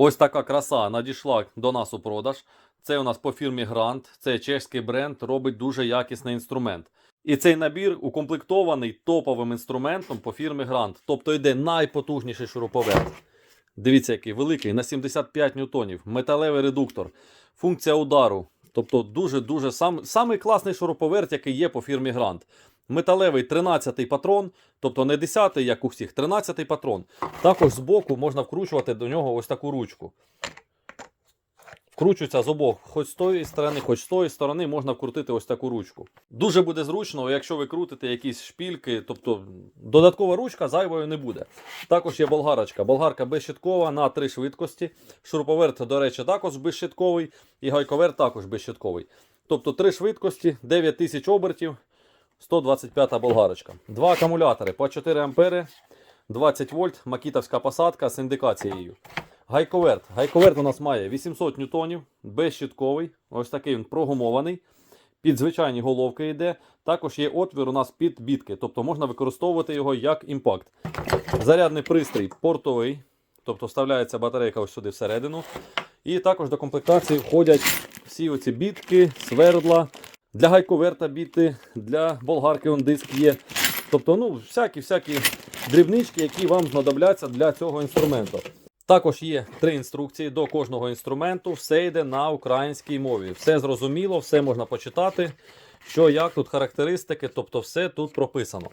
Ось така краса надійшла до нас у продаж. Це у нас по фірмі Грант, це чеський бренд, робить дуже якісний інструмент. І цей набір укомплектований топовим інструментом по фірмі Грант. Тобто йде найпотужніший шуруповерт. Дивіться, який великий, на 75 ньютонів, металевий редуктор, функція удару. Тобто дуже-дуже сам, самий класний шуруповерт, який є по фірмі Грант. Металевий 13-й патрон, тобто не 10-й, як у всіх, 13-й патрон. Також збоку можна вкручувати до нього ось таку ручку. Вкручується з обох, хоч з тої сторони, хоч з тої сторони можна вкрутити ось таку ручку. Дуже буде зручно, якщо ви крутите якісь шпільки, тобто додаткова ручка зайвою не буде. Також є болгарочка. Болгарка безщиткова на три швидкості. Шуруповерт, до речі, також безщитковий, і гайковерт також безщитковий. Тобто три швидкості, 9000 обертів, 125 болгарочка. Два акумулятори по 4 ампери, 20 вольт, макітовська посадка з індикацією. Гайковерт. Гайковерт у нас має 800 ньютонів, безщитковий, ось такий він прогумований. Під звичайні головки йде. Також є отвір у нас під бітки, тобто можна використовувати його як імпакт. Зарядний пристрій портовий, тобто вставляється батарейка ось сюди всередину. І також до комплектації входять всі оці бітки, свердла. Для гайковерта біти, для болгарки он диск є. Тобто, ну, всякі-всякі дрібнички, які вам знадобляться для цього інструменту. Також є три інструкції до кожного інструменту. Все йде на українській мові. Все зрозуміло, все можна почитати. Що як тут характеристики, тобто все тут прописано.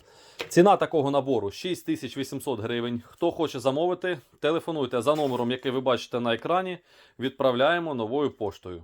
Ціна такого набору 6800 гривень. Хто хоче замовити, телефонуйте за номером, який ви бачите на екрані. Відправляємо новою поштою.